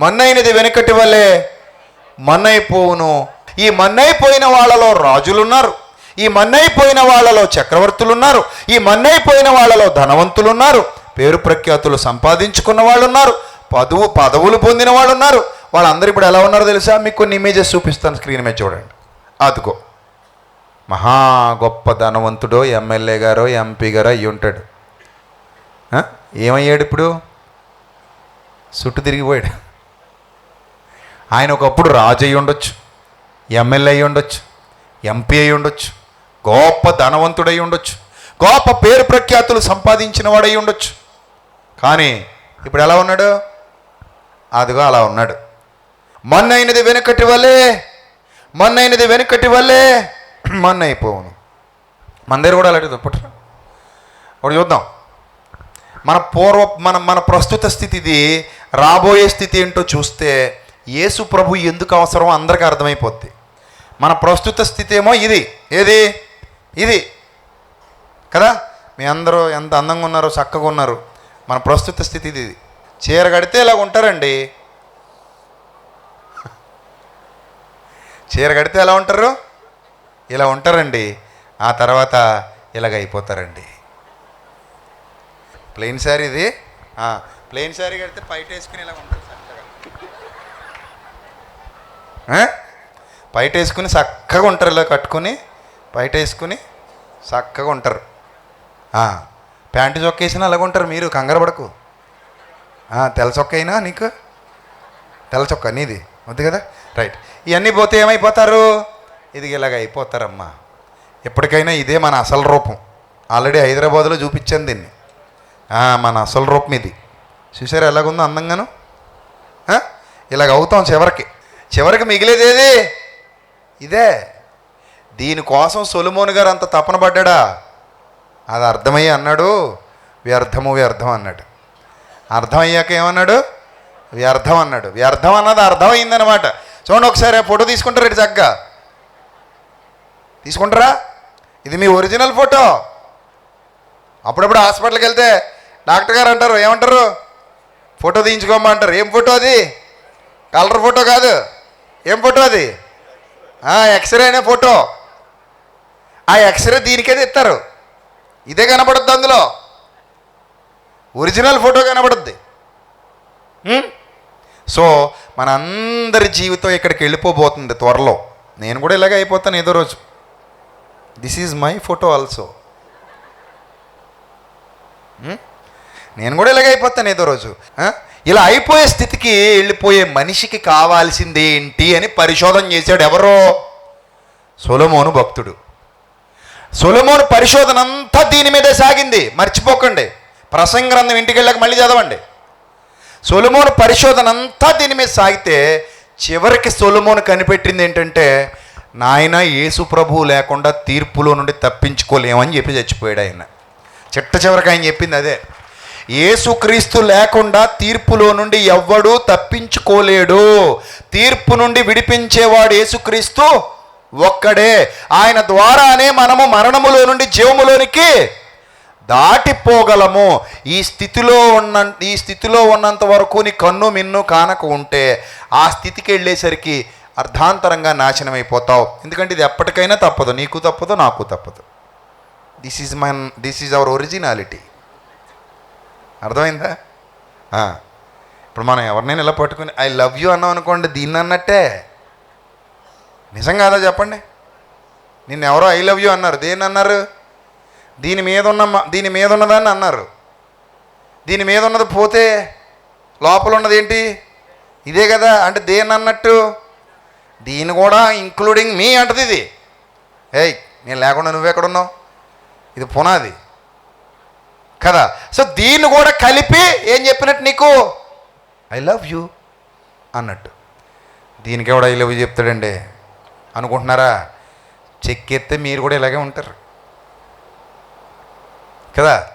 మన్నైనది వెనుకటి వల్లే మన్నైపోవును. ఈ మన్నైపోయిన వాళ్ళలో రాజులున్నారు. ఈ మన్నైపోయిన వాళ్ళలో చక్రవర్తులు ఉన్నారు ఈ మన్నైపోయిన వాళ్ళలో ధనవంతులు ఉన్నారు పేరు ప్రఖ్యాతులు సంపాదించుకున్న వాళ్ళు ఉన్నారు పదవు పదవులు పొందిన వాళ్ళు ఉన్నారు వాళ్ళందరూ ఇప్పుడు ఎలా ఉన్నారో తెలుసా? మీకు కొన్ని ఇమేజెస్ చూపిస్తాను స్క్రీన్ మీద చూడండి. అదుకో మహా గొప్ప ధనవంతుడో ఎమ్మెల్యే గారో ఎంపీ గారో అయ్యి ఉంటాడు. ఏమయ్యాడు ఇప్పుడు? చుట్టూ తిరిగిపోయాడు. ఆయన ఒకప్పుడు రాజు అయి ఉండొచ్చు ఎమ్మెల్యే అయి ఉండొచ్చు ఎంపీ అయి ఉండొచ్చు గొప్ప ధనవంతుడై ఉండొచ్చు గొప్ప పేరు ప్రఖ్యాతులు సంపాదించిన వాడై ఉండొచ్చు. కానీ ఇప్పుడు ఎలా ఉన్నాడు? అదిగో అలా ఉన్నాడు. మన్నైనది వెనుకటి వల్లే మన్నైనది వెనుకటి వల్లే మన్న అయిపోవును మన దగ్గర కూడా అలాంటిది పుట్టరా ఒకటి చూద్దాం. మన పూర్వ మన మన ప్రస్తుత స్థితిది రాబోయే స్థితి ఏంటో చూస్తే యేసు ప్రభు ఎందుకు అవసరం అందరికీ అర్థమైపోద్ది. మన ప్రస్తుత స్థితి ఏమో ఇది. ఏది? ఇది. కదా? మీ అందరూ ఎంత అందంగా ఉన్నారో చక్కగా ఉన్నారు. మన ప్రస్తుత స్థితి ఇది. చీర కడితే ఇలా ఉంటారండి. చీర కడితే ఎలా ఉంటారు? ఇలా ఉంటారండి. ఆ తర్వాత ఇలాగ అయిపోతారండి. ప్లెయిన్ శారీ ఇది. ప్లెయిన్ శారీ కడితే పైట వేసుకుని ఇలా ఉంటారు. బయట వేసుకుని చక్కగా ఉంటారు ఇలా కట్టుకుని పైట వేసుకుని చక్కగా ఉంటారు. ప్యాంటు చొక్క వేసినా అలాగ ఉంటారు మీరు కంగారు పడకు. తెల్ల చొక్క అయినా నీకు? తెల్ల చొక్క నీది వద్దు కదా? రైట్. ఇవన్నీ పోతే ఏమైపోతారు? ఇది ఇలాగ అయిపోతారమ్మా. ఎప్పటికైనా ఇదే మన అసలు రూపం. ఆల్రెడీ హైదరాబాద్లో చూపించాను దీన్ని. మన అసలు రూపం ఇది. చూసారా ఎలాగుందో అందంగాను? ఇలాగ అవుతాం చివరికి. చివరికి మిగిలేది ఏది ఇదే దీనికోసం సొలుమోని గారు అంత తపన పడ్డా అది అర్థమయ్యి అన్నాడు. వ్యర్థము వ్యర్థం అన్నాడు. అర్థమయ్యాక ఏమన్నాడు? వ్యర్థం అన్నాడు. వ్యర్థం అన్నది అర్థమైందనమాట చూడండి ఒకసారి ఫోటో తీసుకుంటారు ఇటు చక్కగా? తీసుకుంటారా? ఇది మీ ఒరిజినల్ ఫోటో. అప్పుడప్పుడు హాస్పిటల్కి వెళ్తే డాక్టర్ గారు అంటారు ఏమంటారు? ఫోటో తీయించుకోమంటారు ఏం ఫోటో అది? కలర్ ఫోటో కాదు. ఏం ఫోటో అది? ఎక్స్రే అనే ఫోటో. ఆ ఎక్స్రే దీనికే ఇస్తారు ఇదే కనబడుద్ది అందులో. Original photo కనబడుద్ది? సో మన అందరి జీవితం ఇక్కడికి వెళ్ళిపోబోతుంది త్వరలో. నేను కూడా ఇలాగే అయిపోతాను ఏదో రోజు. This is my photo also నేను కూడా ఇలాగే అయిపోతాను ఏదో రోజు? ఇలా అయిపోయే స్థితికి వెళ్ళిపోయే మనిషికి కావాల్సింది ఏంటి అని పరిశోధన చేశాడు ఎవరో? సొలమోను భక్తుడు. సొలమోను పరిశోధన అంతా దీని మీదే సాగింది. మర్చిపోకండి. ప్రసంగ గ్రంథం ఇంటికి వెళ్ళాక మళ్ళీ చదవండి. సొలమోను పరిశోధన అంతా దీని మీద సాగితే చివరికి సొలమోను కనిపెట్టింది ఏంటంటే నాయన యేసు ప్రభువు లేకుండా తీర్పులో నుండి తప్పించుకోలేమని చెప్పి చచ్చిపోయాడు ఆయన. చిట్ట చివరికి ఆయన చెప్పింది అదే. యేసుక్రీస్తు లేకుండా తీర్పులో నుండి ఎవ్వడూ తప్పించుకోలేడు. తీర్పు నుండి విడిపించేవాడు యేసుక్రీస్తు ఒక్కడే. ఆయన ద్వారానే మనము మరణములో నుండి జీవములోనికి దాటిపోగలము. ఈ స్థితిలో ఉన్న ఈ స్థితిలో ఉన్నంత వరకు నీ కన్ను మిన్ను కానక ఉంటే ఆ స్థితికి వెళ్ళేసరికి అర్ధాంతరంగా నాశనం అయిపోతావు ఎందుకంటే ఇది ఎప్పటికైనా తప్పదు. నీకు తప్పదు నాకు తప్పదు. This is man this is our originality అర్థమైందా? ఇప్పుడు మనం ఎవరినైనా ఇలా పట్టుకుని ఐ లవ్ యూ అన్నాం అనుకోండి దీన్ని అన్నట్టే. నిజం కాదా చెప్పండి? నిన్న ఎవరో ఐ లవ్ యూ అన్నారు. దేన్ని అన్నారు? దీని మీద ఉన్న దీని మీద ఉన్నదాన్ని అన్నారు. దీని మీద ఉన్నది పోతే లోపల ఉన్నది ఏంటి? ఇదే కదా అంటే దేన్ని అన్నట్టు? దీని కూడా ఇంక్లూడింగ్ మీ అంటది ఇది. ఏయ్ నేను లేకుండా నువ్వెక్కడున్నావు? ఇది పునాది. కదా? సో దీన్ని కూడా కలిపి ఏం చెప్పినట్టు నీకు? ఐ లవ్ యూ అన్నట్టు. దీనికి కూడా ఐ లవ్ యూ చెప్తాడండి. అనుకుంటున్నారా? చెక్కెత్తే మీరు కూడా ఇలాగే ఉంటారు. కదా?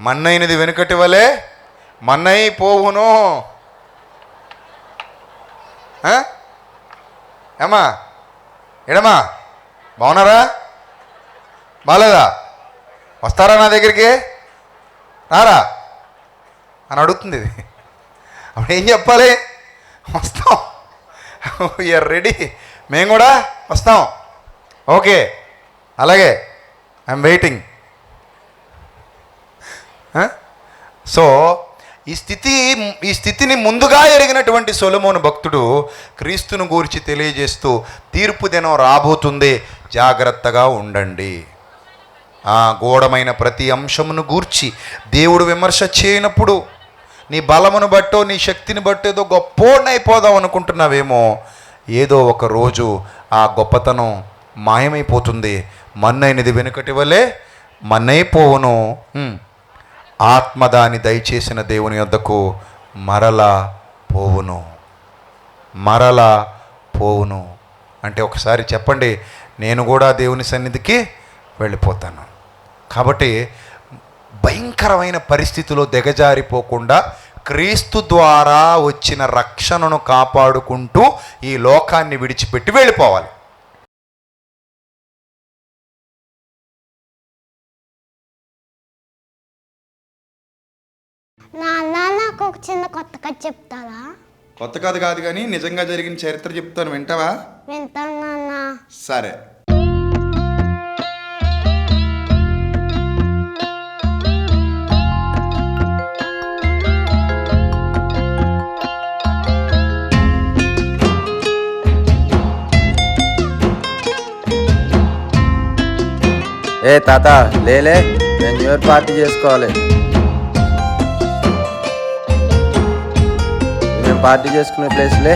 మన్నైనది వెనుకటి వలె మన్నై పోవును. ఏమా ఏమ్మా? ఎడమా బాగున్నారా? బాగాలేదా వస్తారా నా దగ్గరికి? రారా అని అడుగుతుంది ఇది. అప్పుడు ఏం చెప్పాలి? వస్తాం. యూఆర్ రెడీ మేము కూడా వస్తాం. ఓకే. అలాగే. ఐఎమ్ వెయిటింగ్ సో ఈ స్థితి ఈ స్థితిని ముందుగా ఎరిగినటువంటి సొలమోను భక్తుడు క్రీస్తును గూర్చి తెలియజేస్తూ తీర్పు దినం రాబోతుంది. జాగ్రత్తగా ఉండండి. ఆ గూఢమైన ప్రతి అంశమును గూర్చి దేవుడు విమర్శ చేయనప్పుడు నీ బలమును బట్టో నీ శక్తిని బట్టో ఏదో గొప్పోడైపోదాం అనుకుంటున్నావేమో. ఏదో ఒక రోజు ఆ గొప్పతనం మాయమైపోతుంది. మన్నైనది వెనుకటి వలె మన్నైపోవును. ఉమ్. ఆత్మ దాని దయచేసిన దేవుని యొద్దకు మరలా పోవును. మరలా పోవును. అంటే ఒకసారి చెప్పండి నేను కూడా దేవుని సన్నిధికి వెళ్ళిపోతాను. కాబట్టి భయంకరమైన పరిస్థితిలో దిగజారిపోకుండా క్రీస్తు ద్వారా వచ్చిన రక్షణను కాపాడుకుంటూ ఈ లోకాన్ని విడిచిపెట్టి వెళ్ళిపోవాలి. నాకు ఒక చిన్న కొత్త కథ చెప్తారా కొత్త కథ కాదు కానీ నిజంగా జరిగిన చరిత్ర చెప్తాను వింటావా? వింటాను నాన్న. సరే. ఏ తాత లేలే నేను న్యూ పార్టీ చేసుకోవాలి? మేము పార్టీ చేసుకునే ప్లేస్లే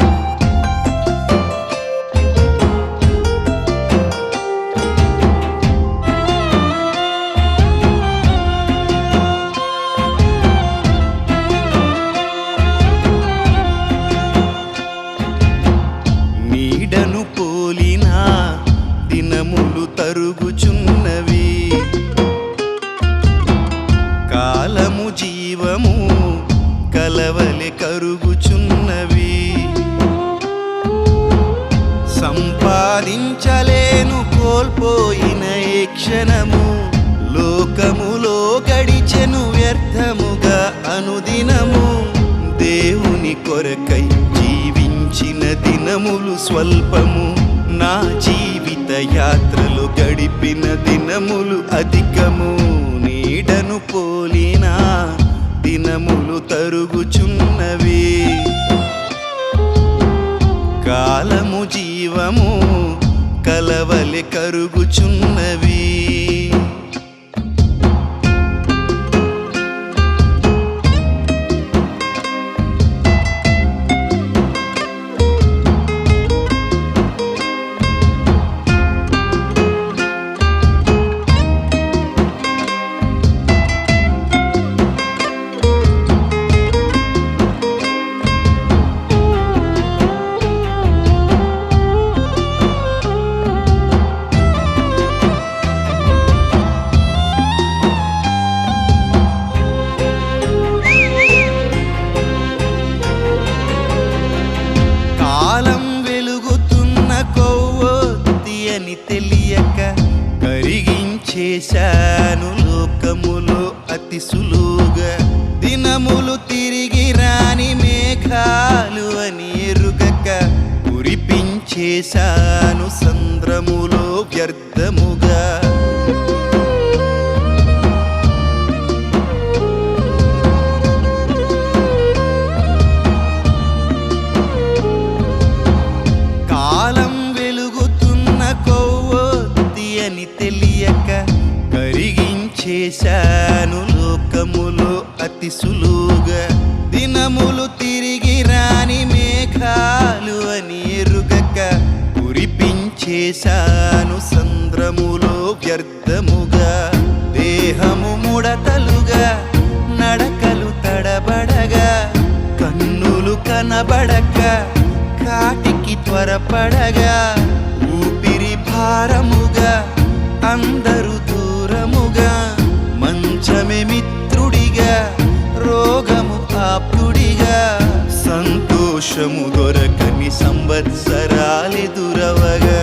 నీడను అనుదినము దేవుని కొరకై జీవించిన దినములు స్వల్పము. నా జీవిత యాత్రలు గడిపిన దినములు అధికము. నీడను పోలిన దినములు తరుగుచున్నవి. కాలము జీవము కలవలి కరుగుచున్నవి. కురిపించేశాను సంద్రములో వ్యర్థముగా. కాలం వెలుగుతున్న కొవ్వొత్తి అని తెలియక కరిగించేశాను లోకములో అతి సులువుగా. దినములు తిరిగి రాని మేఘాలు అని చేశాను సంద్రములో వ్యర్థముగా దేహము ముడతలుగా నడకలు తడబడగా కన్నులు కనబడక కాటికి త్వరపడగా ఊపిరి భారముగా అందరూ సంతోషము దొరకని సంవత్సరాలెదురవగా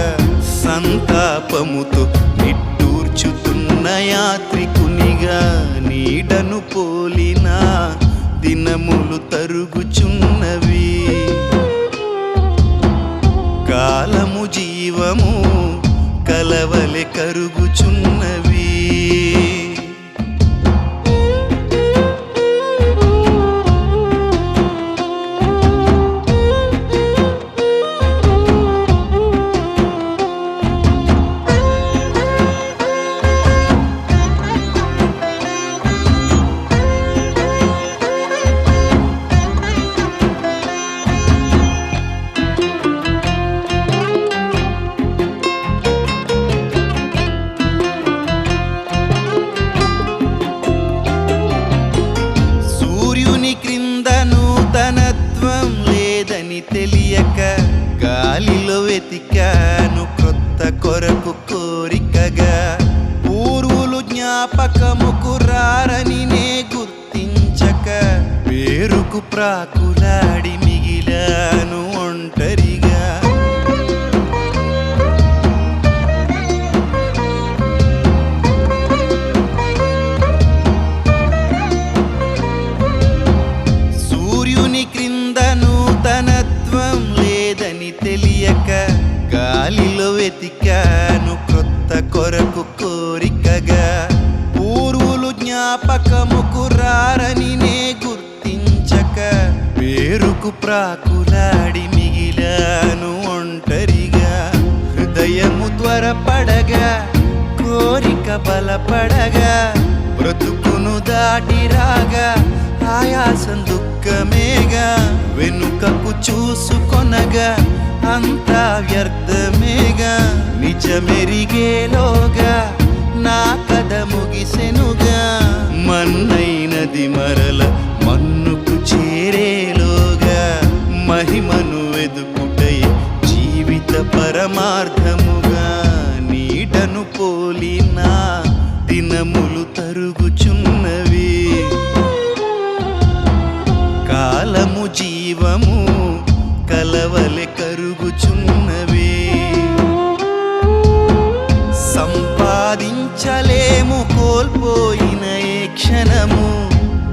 సంతాపముతో నిట్టూర్చుతున్న యాత్రికునిగా నీడను పోలిన దినములు తరుగుచున్నవి. కాలము జీవము కలవలె కరుగుచున్నవి. కోరిక గాలిలో వెతికాను క్రొత్త కొరకు కోరికగా. పూర్వులు జ్ఞాపకముకు రారని నే గుర్తించక పేరుకు ప్రాకులాడి మిగిలాను ఒంటరి ప్రాకులాడి మిగిలాను ఒంటరిగా. హృదయము త్వరపడగా కోరిక బలపడగా బ్రతుకును దాటి రాగా ఆయాసం దుఃఖమేగా వెనుకకు చూసుకొనగా అంతా వ్యర్థమేగా. నిజమెరిగేలోగా నా కథ ముగిసెనుగా. మన్నైనది మరల మహిమను వెదుకుటై జీవిత పరమార్థముగా నీడను పోలిన దినములు తరుగుచున్నవి. కాలము జీవము కలవలె కరుగుచున్నవి. సంపాదించలేము కోల్పోయిన ఏ క్షణము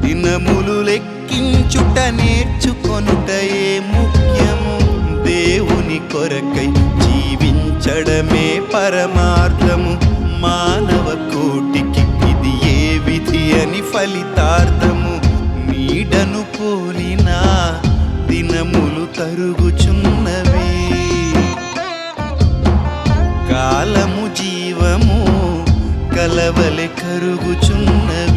దినములు లెక్కించుట నేర్చుకొనుటయే ముఖ్యము. దేవుని కొరకై జీవించడమే పరమార్థము. మానవ కోటికి ఇది ఏ విధి అని ఫలితార్థము. నీడను పోలిన దినములు తరుగుచున్నవి. కాలము జీవము కలవలె కరుగుచున్నవి.